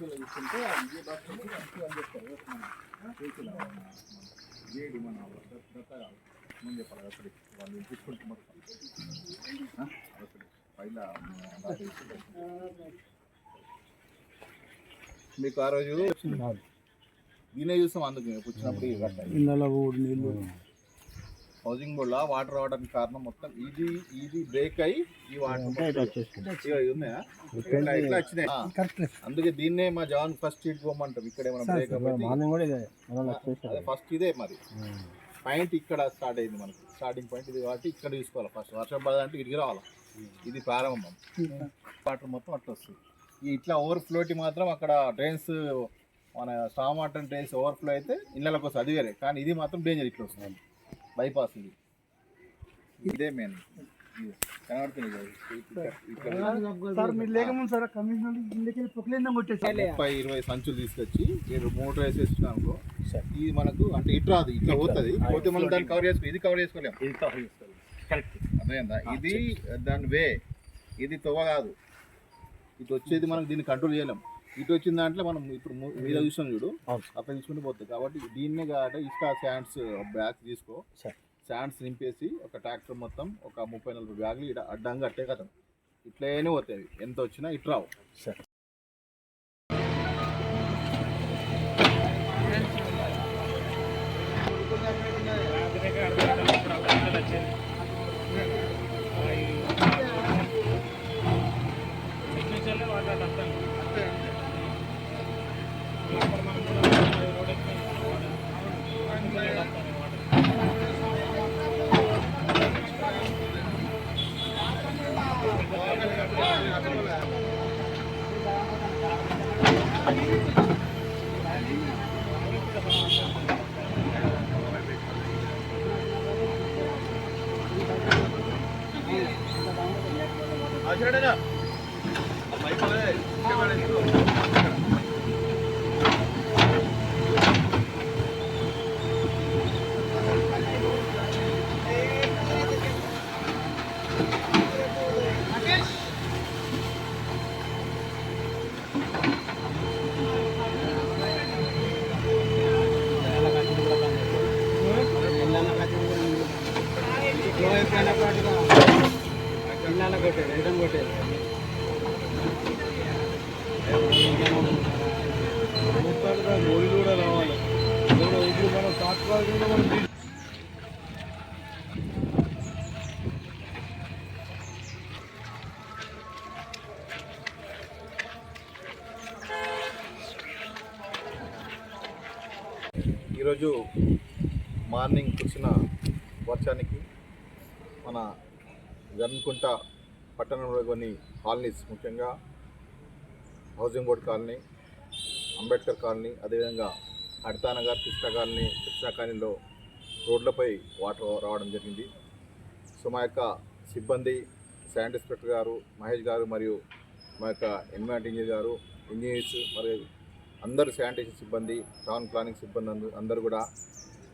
इसको ये बात ఏడు మన దత్తగా ముందే పడ అక్కడి వాళ్ళు తీసుకుంటే మొత్తం పైన మీకు ఆ రోజు దీనే చూస్తాం అందుకు వచ్చినప్పుడు ఇళ్ళ ఊడు నీళ్ళు హౌసింగ్ బోర్డ్లో వాటర్ రావడానికి కారణం మొత్తం ఇది ఇది బ్రేక్ అయ్యి ఈ వాటర్ ఉన్నాయా? ఇట్లా వచ్చినాయి. కరెక్ట్ అందుకే దీన్నే మా జవాన్ ఫస్ట్ సీట్ పోమంటాం ఇక్కడ ఏమైనా మార్నింగ్ కూడా ఇదే. మనం అదే ఫస్ట్ ఇదే మరి. పాయింట్ ఇక్కడ స్టార్ట్ అయింది మనకి. స్టార్టింగ్ పాయింట్ ఇది కాబట్టి ఇక్కడ తీసుకోవాలి. ఫస్ట్ వర్షం పడాలంటే ఇడికి రావాలి. ఇది ప్రారంభం. వాటర్ మొత్తం అట్లా వస్తుంది. ఈ ఇట్లా ఓవర్ఫ్లోటి మాత్రం అక్కడ డ్రైన్స్ మన స్టామ్ వాటర్ డ్రైన్స్ ఓవర్ఫ్లో అయితే ఇళ్ళకి వస్తుంది. అది వేరే. కానీ ఇది మాత్రం డేంజర్ ఇట్లా వస్తుంది. బైపాస్ ఇది ఇదే మెయిన్ ముప్పై ఇరవై సంచులు తీసుకొచ్చి మీరు మోటార్ వేసేసిన అనుకో ఇది మనకు అంటే ఇటు రాదు ఇట్లా పోతుంది. పోతే మనం దాన్ని కవర్ చేసుకో ఇది కవర్ చేసుకోలేము అర్థమైందా? ఇది దాని వే. ఇది తొవ్వ కాదు. ఇటు వచ్చేది మనం దీన్ని కంట్రోల్ చేయలేం. ఇటు వచ్చిన దాంట్లో మనం ఇప్పుడు ము- మీద చూసాం చూడు. అవును. అట్లా తీసుకుంటూ పోతుంది. కాబట్టి దీన్నే కాబట్టి ఇసుక శాండ్స్ బ్యాగ్ తీసుకో. సరే. శాండ్స్ నింపేసి ఒక ట్రాక్టర్ మొత్తం ఒక ముప్పై నలభై బ్యాగులు ఇక్కడ అడ్డంగా అట్టే కదా. ఇట్లనే పోతాయి ఎంత వచ్చినా ఇటు రావు. 아, 혈대나 마이크에 개발했어. కూడా రావాలి. ఇప్పుడు మనం తాత్కాలికంగా మనం ఈరోజు మార్నింగ్ కురిసిన వర్షానికి మన జన్కుంట పట్టణంలో కొన్ని కాలనీస్ ముఖ్యంగా housing board colony Ambedkar colony అదేవిధంగా హరితానగర్ కృష్ణా కాలనీ కృష్ణా కాలనీలో రోడ్లపై వాటర్ రావడం జరిగింది. సో మా యొక్క సిబ్బంది శాండ్ ఇన్స్పెక్టర్ గారు మహేష్ గారు మరియు మా యొక్క ఎన్విరాన్మెంట్ ఇంజనీర్ గారు ఇంజనీర్స్ మరియు అందరు శానిటేషన్ సిబ్బంది టౌన్ ప్లానింగ్ సిబ్బంది అందరూ కూడా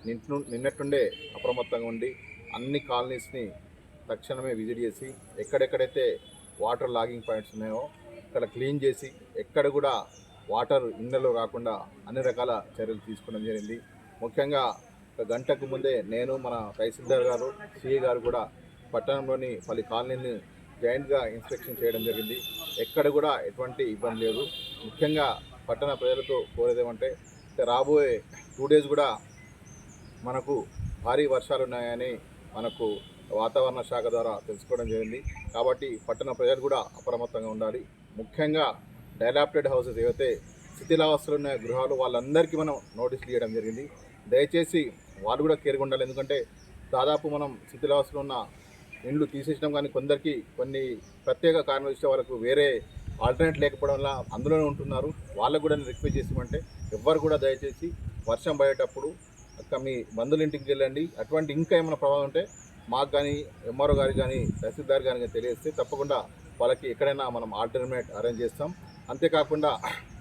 నిన్ను నిన్నట్టుండే అప్రమత్తంగా ఉండి అన్ని కాలనీస్ని తక్షణమే విజిట్ చేసి ఎక్కడెక్కడైతే వాటర్ లాగింగ్ పాయింట్స్ ఉన్నాయో అక్కడ క్లీన్ చేసి ఎక్కడ కూడా వాటర్ ఇండ్లలో రాకుండా అన్ని రకాల చర్యలు తీసుకోవడం జరిగింది. ముఖ్యంగా ఒక గంటకు ముందే నేను మన తహసీల్దార్ గారు సిఏ గారు కూడా పట్టణంలోని పలు కాలనీని జాయింట్గా ఇన్స్పెక్షన్ చేయడం జరిగింది. ఎక్కడ కూడా ఎటువంటి ఇబ్బంది లేదు. ముఖ్యంగా పట్టణ ప్రజలతో కోరేదేమంటే రాబోయే టూ డేస్ కూడా మనకు భారీ వర్షాలు ఉన్నాయని మనకు వాతావరణ శాఖ ద్వారా తెలుసుకోవడం జరిగింది. కాబట్టి పట్టణ ప్రజలు కూడా అప్రమత్తంగా ఉండాలి. ముఖ్యంగా డైలాప్టెడ్ హౌసెస్ ఏవైతే శిథిలావస్థలు ఉన్న గృహాలు వాళ్ళందరికీ మనం నోటీసులు ఇవ్వడం జరిగింది. దయచేసి వాళ్ళు కూడా కేర్గా ఉండాలి. ఎందుకంటే దాదాపు మనం శిథిలావస్థలు ఉన్న ఇండ్లు తీసేసినాం కానీ కొందరికి కొన్ని ప్రత్యేక కారణం దృష్ట్యా వాళ్ళకు వేరే ఆల్టర్నేట్ లేకపోవడం వల్ల అందులోనే ఉంటున్నారు. వాళ్ళకు కూడా నేను రిక్వెస్ట్ చేసామంటే ఎవ్వరు కూడా దయచేసి వర్షం పడేటప్పుడు అక్క మీ బంధువుల ఇంటికి వెళ్ళండి. అటువంటి ఇంకా ఏమైనా ప్రభావం ఉంటే మాకు కానీ ఎంఆర్ఓ గారికి కానీ తహసీల్దార్ గారికి కానీ తెలియస్తే తప్పకుండా వాళ్ళకి ఎక్కడైనా మనం ఆల్టర్నేట్ అరేంజ్ చేస్తాం. అంతేకాకుండా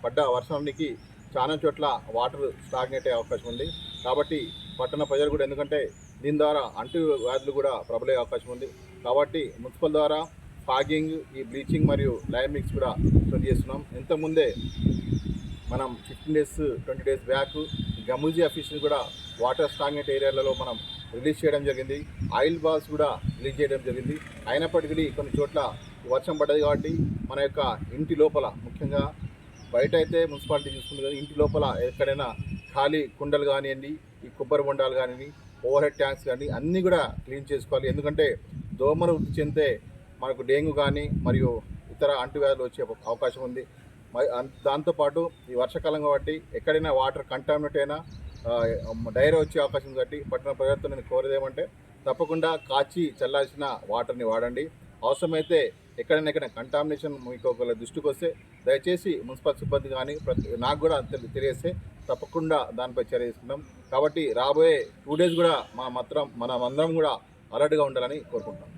పడ్డ వర్షానికి చాలా చోట్ల వాటర్ స్టాగ్నేట్ అయ్యే అవకాశం ఉంది. కాబట్టి పట్టణ ప్రజలు కూడా ఎందుకంటే దీని ద్వారా అంటు వ్యాధులు కూడా ప్రబలే అవకాశం ఉంది. కాబట్టి మున్సిపల్ ద్వారా ఫాగింగ్ ఈ బ్లీచింగ్ మరియు లైమ్ మిక్స్ కూడా స్ప్రెడ్ చేస్తున్నాం. ఇంతకుముందే మనం fifteen days twenty days back గమూజీ అఫీస్ని కూడా వాటర్ స్టాగ్నెట్ ఏరియాలలో మనం రిలీజ్ చేయడం జరిగింది. ఆయిల్ బాల్స్ కూడా రిలీజ్ చేయడం జరిగింది. అయినప్పటికీ కొన్ని చోట్ల వర్షం పడ్డది కాబట్టి మన యొక్క ఇంటి లోపల ముఖ్యంగా బయట అయితే మున్సిపాలిటీ చూసుకుంది కదా ఇంటి లోపల ఎక్కడైనా ఖాళీ కుండలు కానివ్వండి ఈ కొబ్బరి బొండాలు కానివ్వండి ఓవర్ హెడ్ ట్యాంక్స్ కానీ అన్నీ కూడా క్లీన్ చేసుకోవాలి. ఎందుకంటే దోమలు వృద్ధి చెందితే మనకు డెంగ్యూ కానీ మరియు ఇతర అంటువ్యాధులు వచ్చే అవకాశం ఉంది. మరి దాంతోపాటు ఈ వర్షాకాలం కాబట్టి ఎక్కడైనా వాటర్ కంటామినేట్ అయినా డైరీ వచ్చే అవకాశం కట్టి కాబట్టి పట్టణ ప్రజలతో నేను కోరేది ఏమంటే తప్పకుండా కాచి చల్లాల్సిన వాటర్ని వాడండి. అవసరమైతే ఎక్కడైనా ఎక్కడైనా కంటామినేషన్ మీకు ఒకవేళ దృష్టికి వస్తే దయచేసి మున్సిపల్ సిబ్బంది కానీ ప్రతి నాకు కూడా తెలియస్తే తప్పకుండా దానిపై చర్య తీసుకుంటాం కాబట్టి రాబోయే టూ డేస్ కూడా మా మాత్రం మనం అందరం కూడా అలర్ట్గా ఉండాలని కోరుకుంటాం